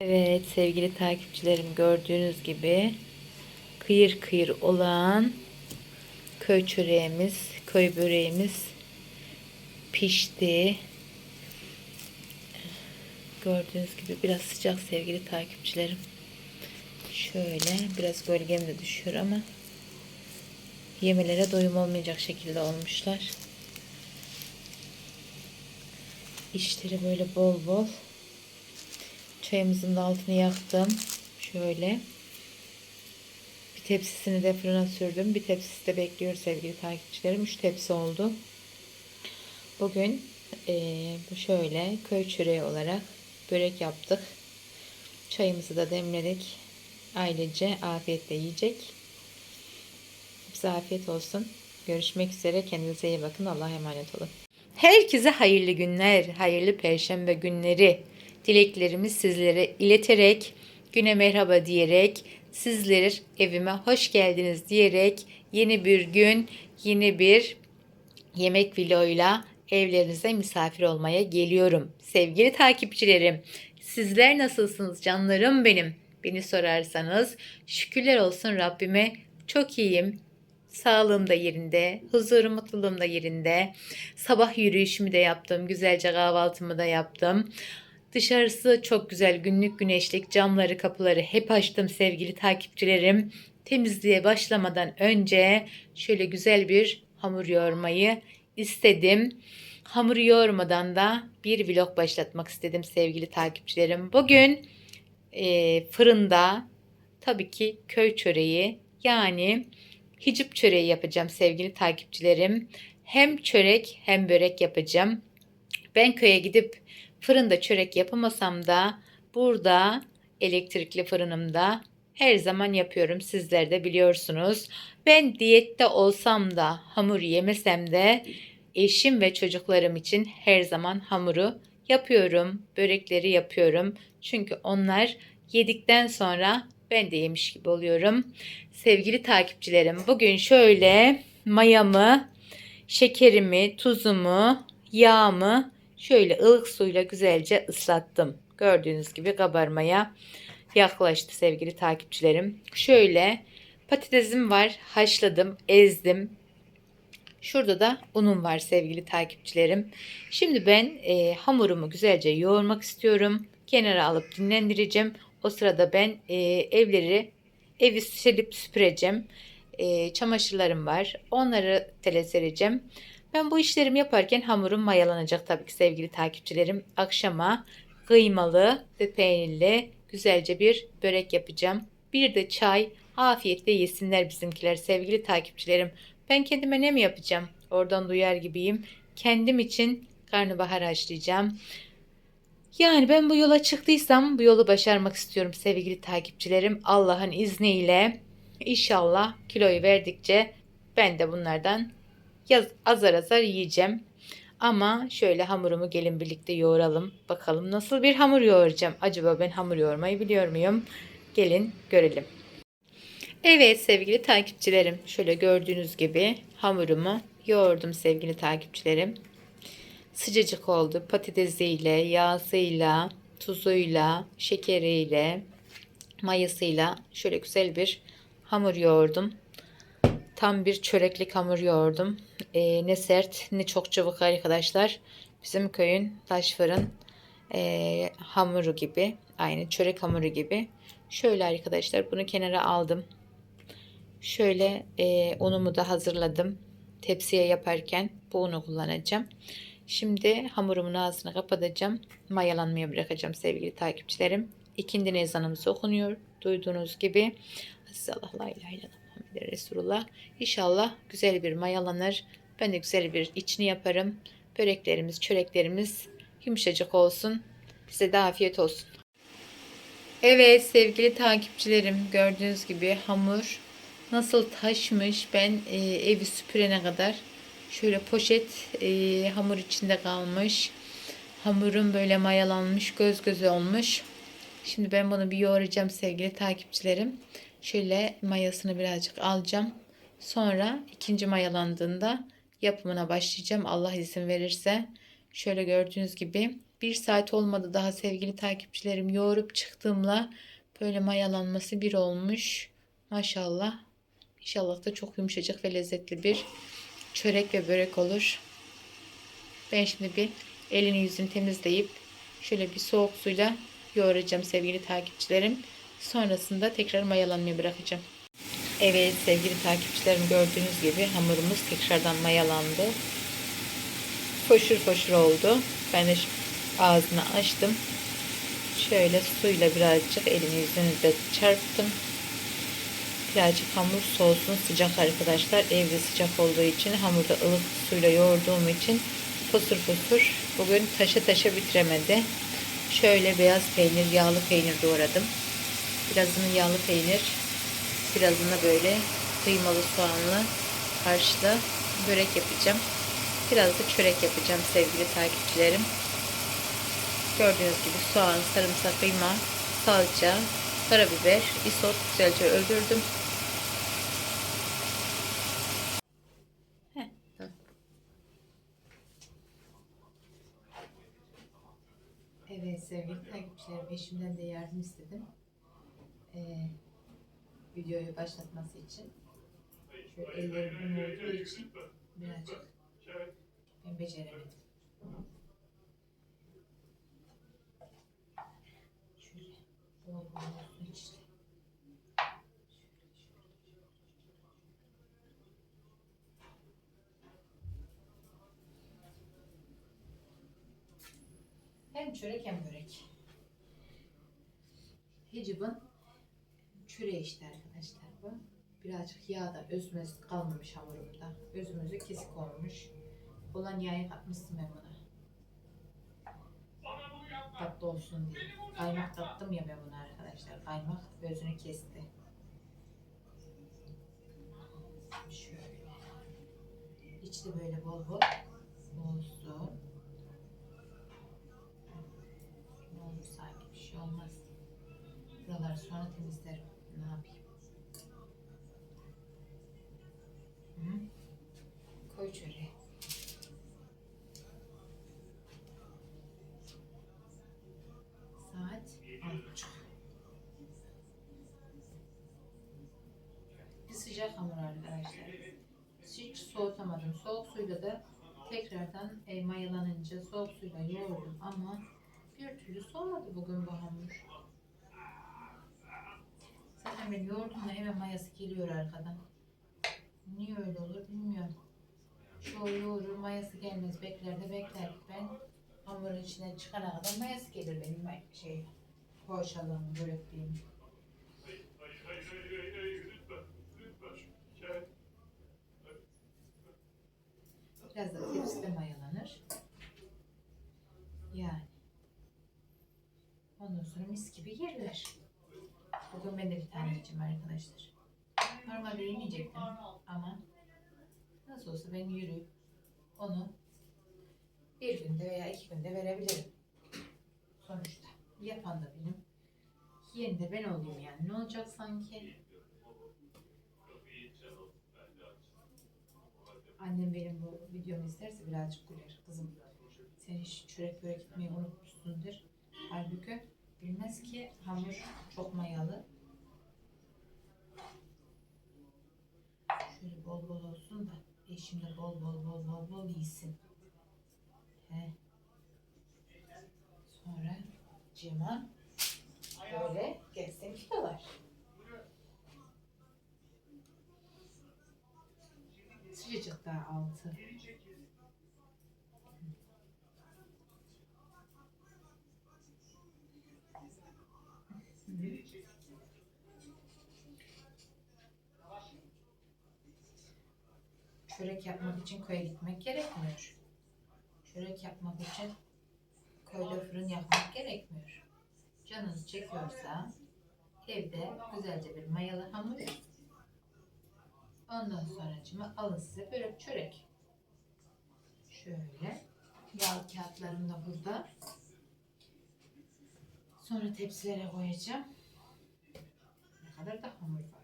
Evet sevgili takipçilerim gördüğünüz gibi kıyır kıyır olan köy çöreğimiz, köy böreğimiz pişti. Gördüğünüz gibi biraz sıcak sevgili takipçilerim. Şöyle biraz gölgem de düşüyor ama yemelere doyum olmayacak şekilde olmuşlar. İçleri böyle bol bol. Çayımızın da altını yaktım. Şöyle. Bir tepsisini de fırına sürdüm. Bir tepsisi de bekliyor sevgili takipçilerim. Üç tepsi oldu. Bugün bu şöyle köy çöreği olarak börek yaptık. Çayımızı da demledik. Ailece afiyetle yiyecek. Hepsi afiyet olsun. Görüşmek üzere. Kendinize iyi bakın. Allah'a emanet olun. Herkese hayırlı günler, hayırlı perşembe günleri dileklerimi sizlere ileterek, güne merhaba diyerek, sizler evime hoş geldiniz diyerek yeni bir gün, yeni bir yemek vloyla evlerinize misafir olmaya geliyorum. Sevgili takipçilerim, sizler nasılsınız canlarım benim? Beni sorarsanız şükürler olsun Rabbime çok iyiyim. Sağlığım da yerinde, huzurum, mutluluğum da yerinde. Sabah yürüyüşümü de yaptım, güzelce kahvaltımı da yaptım. Dışarısı çok güzel, günlük güneşlik, camları, kapıları hep açtım sevgili takipçilerim. Temizliğe başlamadan önce şöyle güzel bir hamur yoğurmayı istedim. Hamur yoğurmadan da bir vlog başlatmak istedim sevgili takipçilerim. Bugün e, fırında tabii ki köy çöreği yani hicip çöreği yapacağım sevgili takipçilerim. Hem çörek hem börek yapacağım. Ben köye gidip fırında çörek yapamasam da burada elektrikli fırınımda her zaman yapıyorum. Sizler de biliyorsunuz. Ben diyette olsam da hamur yemesem de eşim ve çocuklarım için her zaman hamuru yapıyorum. Börekleri yapıyorum. Çünkü onlar yedikten sonra ben de yemiş gibi oluyorum. Sevgili takipçilerim bugün şöyle mayamı, şekerimi, tuzumu, yağımı şöyle ılık suyla güzelce ıslattım. Gördüğünüz gibi kabarmaya yaklaştı sevgili takipçilerim. Şöyle patatesim var. Haşladım, ezdim. Şurada da unum var sevgili takipçilerim. Şimdi ben e, hamurumu güzelce yoğurmak istiyorum. Kenara alıp dinlendireceğim. O sırada ben e, evleri evi silip süpüreceğim. E, çamaşırlarım var. Onları tele sereceğim. Ben bu işlerimi yaparken hamurum mayalanacak tabii ki sevgili takipçilerim. Akşama kıymalı ve peynirli güzelce bir börek yapacağım. Bir de çay. Afiyetle yesinler bizimkiler sevgili takipçilerim. Ben kendime ne mi yapacağım? Oradan duyar gibiyim. Kendim için karnabahar haşlayacağım. Yani ben bu yola çıktıysam bu yolu başarmak istiyorum sevgili takipçilerim. Allah'ın izniyle inşallah kiloyu verdikçe ben de bunlardan yaz, azar azar yiyeceğim. Ama şöyle hamurumu gelin birlikte yoğuralım. Bakalım nasıl bir hamur yoğuracağım. Acaba ben hamur yoğurmayı biliyor muyum? Gelin görelim. Evet sevgili takipçilerim. Şöyle gördüğünüz gibi hamurumu yoğurdum sevgili takipçilerim. Sıcacık oldu. Patatesiyle, yağsıyla, tuzuyla, şekeriyle, mayasıyla şöyle güzel bir hamur yoğurdum. Tam bir çöreklik hamur yoğurdum. Ee, ne sert ne çok çabuk arkadaşlar. Bizim köyün taş fırın e, hamuru gibi. Aynı çörek hamuru gibi. Şöyle arkadaşlar bunu kenara aldım. Şöyle e, unumu da hazırladım. Tepsiye yaparken bu unu kullanacağım. Şimdi hamurumun ağzını kapatacağım. Mayalanmaya bırakacağım sevgili takipçilerim. İkindi ezanımız okunuyor. Duyduğunuz gibi. Aziz Allah la Muhammed Resulullah. İnşallah güzel bir mayalanır. Ben de güzel bir içini yaparım. Böreklerimiz, çöreklerimiz yumuşacık olsun. Size de afiyet olsun. Evet sevgili takipçilerim gördüğünüz gibi hamur nasıl taşmış ben e, evi süpürene kadar şöyle poşet e, hamur içinde kalmış hamurum böyle mayalanmış göz göze olmuş şimdi ben bunu bir yoğuracağım sevgili takipçilerim şöyle mayasını birazcık alacağım sonra ikinci mayalandığında yapımına başlayacağım Allah izin verirse şöyle gördüğünüz gibi Bir saat olmadı daha sevgili takipçilerim. Yoğurup çıktığımla böyle mayalanması bir olmuş. Maşallah. İnşallah da çok yumuşacık ve lezzetli bir çörek ve börek olur. Ben şimdi bir elini yüzünü temizleyip şöyle bir soğuk suyla yoğuracağım sevgili takipçilerim. Sonrasında tekrar mayalanmaya bırakacağım. Evet sevgili takipçilerim gördüğünüz gibi hamurumuz tekrardan mayalandı. Foşur foşur oldu. Ben de ağzını açtım. Şöyle suyla birazcık elimi yüzünü de çarptım. Birazcık hamur soğusun sıcak arkadaşlar. Evde sıcak olduğu için hamurda ılık suyla yoğurduğum için fosur fosur. Bugün taşı taşa bitiremedi. Şöyle beyaz peynir, yağlı peynir doğradım. Birazını yağlı peynir, birazını böyle kıymalı soğanlı harçlı börek yapacağım. Biraz da çörek yapacağım sevgili takipçilerim. Gördüğünüz gibi soğan, sarımsak, kıyma, salça, karabiber, isot güzelce öldürdüm. Evet sevgili takipçilerim eşimden de yardım istedim. Ee, videoyu başlatması için. Şöyle ellerim un olduğu için birazcık ben beceremedim. Şöyle bol bol olsun işte. Hem çörek hem börek. Hicib'in çöreği işte arkadaşlar bu. Birazcık yağda özümüz kalmamış hamurumda. Özümüzü kesik olmuş. Olan yağı katmıştım ben buna. Tatlı olsun diye. Kaymak kattım ya ben buna arkadaşlar. Kaymak özünü kesti. Şöyle. İçi de böyle bol bol olsun. Ne olur sanki bir şey olmaz. Buraları sonra temizlerim. Ne yapayım? Hı? Koy çöreği. Saat altı. Bir sıcak hamur arkadaşlar. Hiç soğutamadım. Soğuk suyla da tekrardan e, mayalanınca soğuk suyla yoğurdum ama bir türlü soğumadı bugün bu hamur. Zaten ben yoğurdumla hemen mayası geliyor arkadan. Niye öyle olur bilmiyorum. Çoğu yoğurur mayası gelmez bekler de bekler. Ben hamurun içine çıkana kadar mayası gelir benim şey poğaçalığım, börekliğim. Biraz da tepside mayalanır. Yani. Ondan sonra mis gibi yerler. Bugün ben de bir tane yiyeceğim arkadaşlar. Normalde yemeyecektim ama nasıl olsa ben yürüyüp onu bir günde veya iki günde verebilirim. Sonuçta yapan da benim. Yiyen de ben olayım yani. Ne olacak sanki? Annem benim bu videomu izlerse birazcık güler. Kızım sen hiç çörek börek gitmeyi unutmuşsun der. Halbuki bilmez ki hamur çok mayalı. Şöyle bol bol olsun da eşim de bol bol bol bol bol yesin. He. Sonra Cemal böyle gelsin kilolar. Sıcacık daha altı. Çörek yapmak için köye gitmek gerekmiyor. Çörek yapmak için köyde fırın yakmak gerekmiyor. Canınız çekiyorsa evde güzelce bir mayalı hamur Ondan sonra alın size börek çörek. Şöyle yağ kağıtlarım da burada. Sonra tepsilere koyacağım. Ne kadar da hamur var.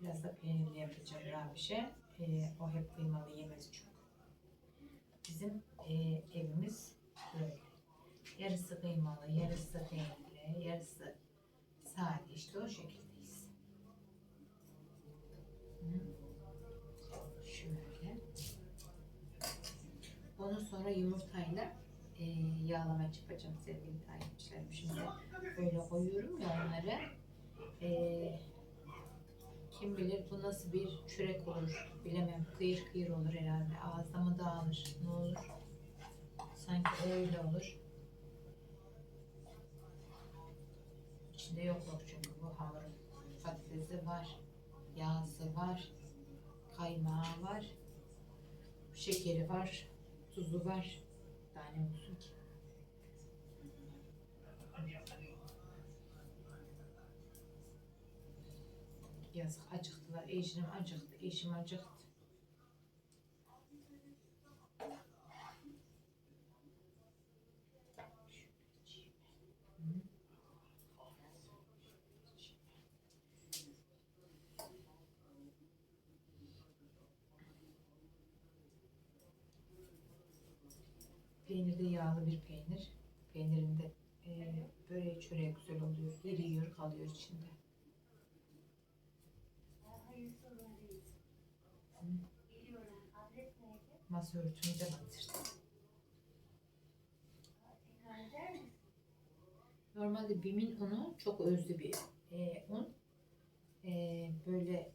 Biraz da peynirli yapacağım şey. Ee, o hep kıymalı yemez çok. Bizim e, evimiz böyle. Yarısı kıymalı, yarısı peynirli, yarısı sade. İşte o şekildeyiz. Hı. Şöyle. Onu sonra yumurtayla e, yağlama yapacağım sevgili takipçilerim. Şimdi böyle koyuyorum ya onları. E, kim bilir bu nasıl bir çörek olur bilemem. Kıyır kıyır olur herhalde. Ağızda mı dağılır ne olur. Sanki öyle olur. İçinde yokluk çünkü bu hamurun. Patatesi var. Yağsı var. Kaymağı var. Şekeri var. Tuzu var. Daha ne olsun ki? Yazık acıktılar. Eşim acıktı. Eşim acıktı. Peynir de yağlı bir peynir. Peynirinde e, böreği çöreği güzel oluyor. Eriyor kalıyor içinde. Masa örtümü de batırdım. Normalde Bim'in unu çok özlü bir e, un. E, böyle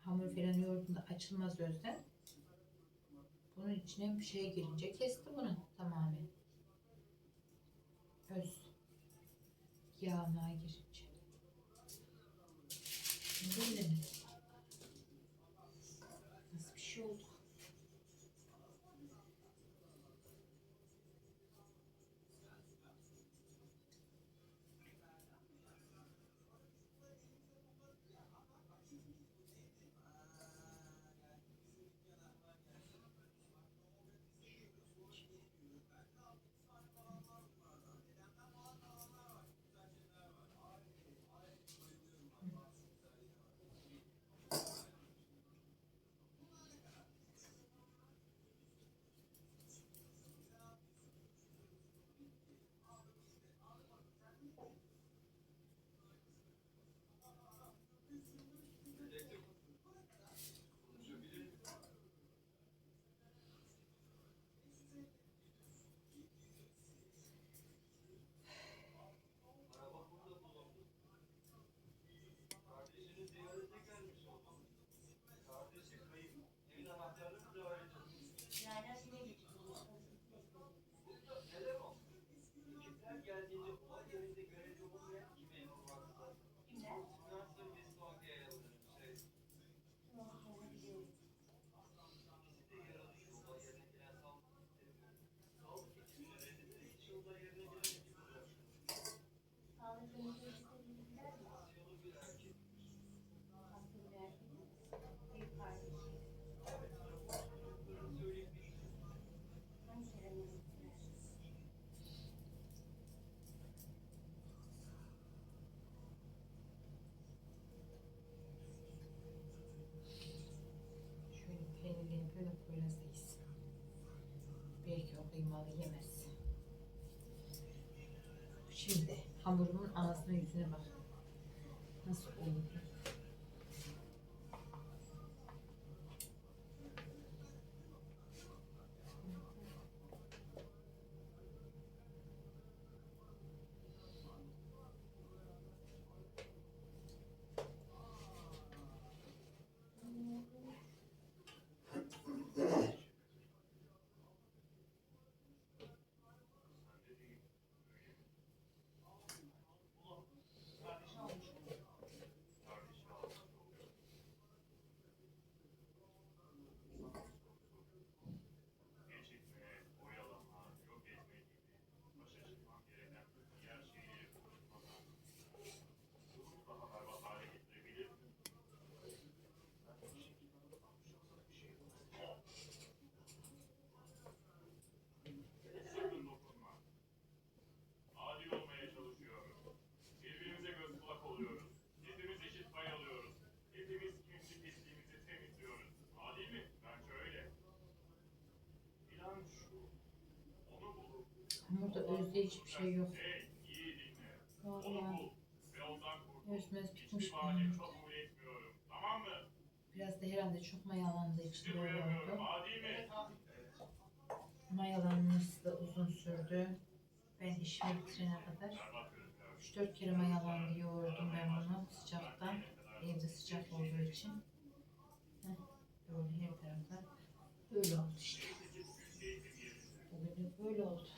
hamur falan yoğurduğunda açılmaz özden. Bunun içine bir şey girince kesti bunu tamamen. Öz. Yağına girince. Şimdi Kıymalı yemez. Şimdi hamurumun ağzına yüzüne bak. Nasıl oldu? Özde hiçbir şey yok. Vallahi özmez tutmuş benim. Biraz da herhalde çok mayalandığı için böyle oldu. Mayalanması da uzun sürdü. Ben işimi bitirene kadar 3-4 kere mayalandı yoğurdum ben bunu sıcaktan. Evde sıcak olduğu için. Heh, böyle her tarafta böyle oldu işte. Bugün böyle oldu.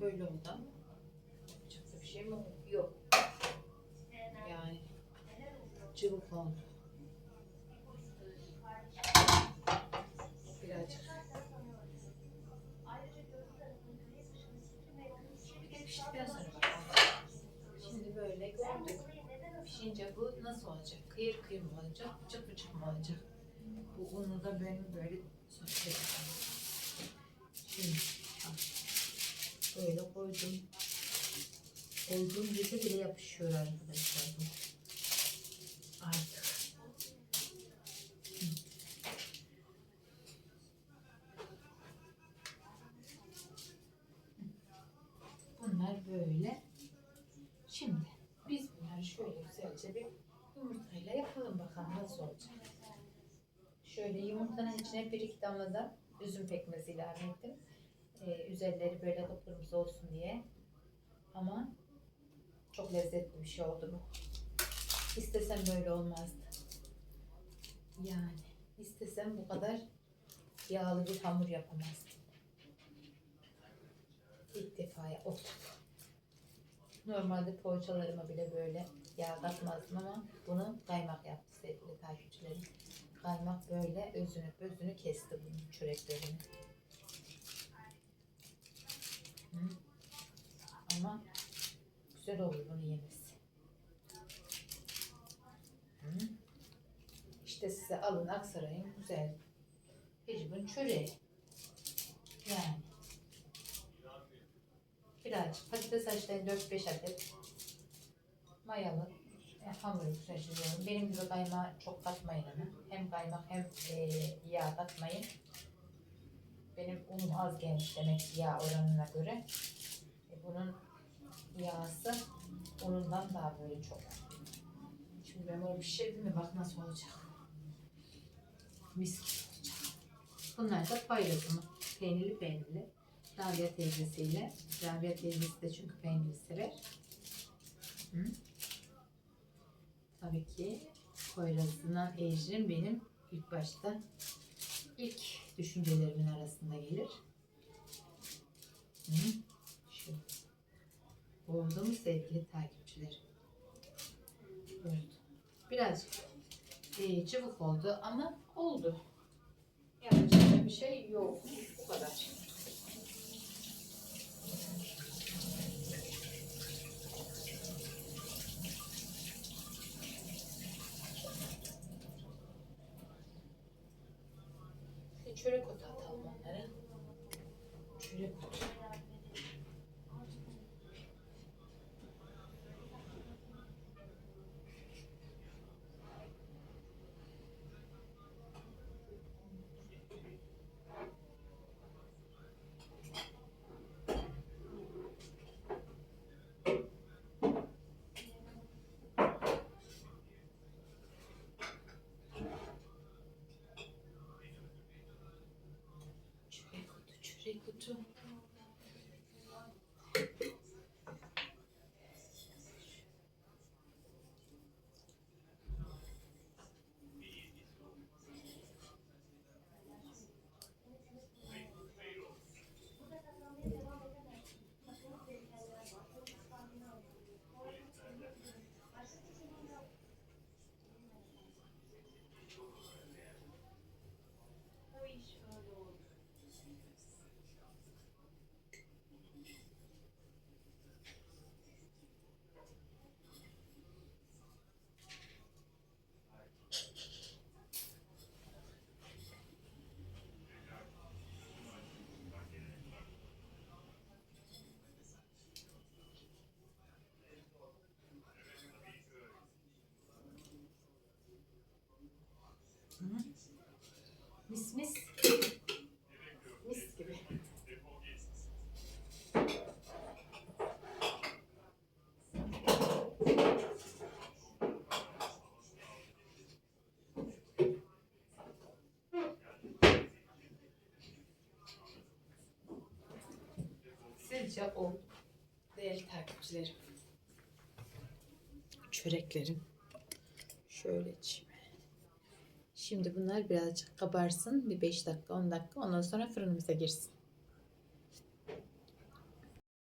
Böyle oldu ama çok da bir şey mi? Yok. Yani cıvık oldu. Birazcık. Şimdi böyle gördük. Pişince bu nasıl olacak? Kıyır kıyır mı olacak? Bıçak bıçak mı olacak? Bu unu da benim böyle sökeceğim. Şimdi al. Böyle koydum. Koyduğum yerde bile yapışıyor arkadaşlar bu. Artık. Bunlar böyle. Şimdi biz bunları şöyle güzelce bir yumurtayla yapalım bakalım nasıl olacak. Şöyle yumurtanın içine bir iki damla da üzüm pekmezi ilave ettim. Ee, üzerleri böyle kıpkırmızı olsun diye. Ama çok lezzetli bir şey oldu bu. İstesem böyle olmazdı. Yani istesem bu kadar yağlı bir hamur yapamazdım. İlk defa yaptım. Normalde poğaçalarıma bile böyle yağ katmazdım ama bunu kaymak yaptı sevgili takipçilerim. Kaymak böyle özünü özünü kesti bunun çöreklerini. Ama güzel olur bunu yemesi. İşte size alın Aksaray'ın güzel Hicbin çöreği. Yani. Birazcık patates haşlayın 4-5 adet. Mayalı e, hamuru şaşırıyorum. Benim gibi kaymağı çok katmayın ama. Hem kaymak hem e, yağ katmayın. Benim unum az gelmiş demek yağ oranına göre. E, bunun yağısı unundan daha böyle çok. Şimdi ben bunu pişirdim mi bak nasıl olacak. Mis gibi olacak. Bunlar da paylaşımı. Peynirli peynirli. Rabia teyzesiyle. Rabia teyzesi de çünkü peyniri sever. Hı? Tabii ki Poyraz'ından Ecrin benim ilk başta ilk düşüncelerimin arasında gelir. Hı? Şu. Oldu mu sevgili takipçilerim? Oldu. Birazcık e, çabuk oldu ama oldu. Yapacak bir şey yok. Bu kadar. Çörek otu, çörek sıcak oldu. Değerli takipçilerim. Çöreklerim. Şöyle içime. Şimdi bunlar birazcık kabarsın. Bir 5 dakika 10 dakika. Ondan sonra fırınımıza girsin.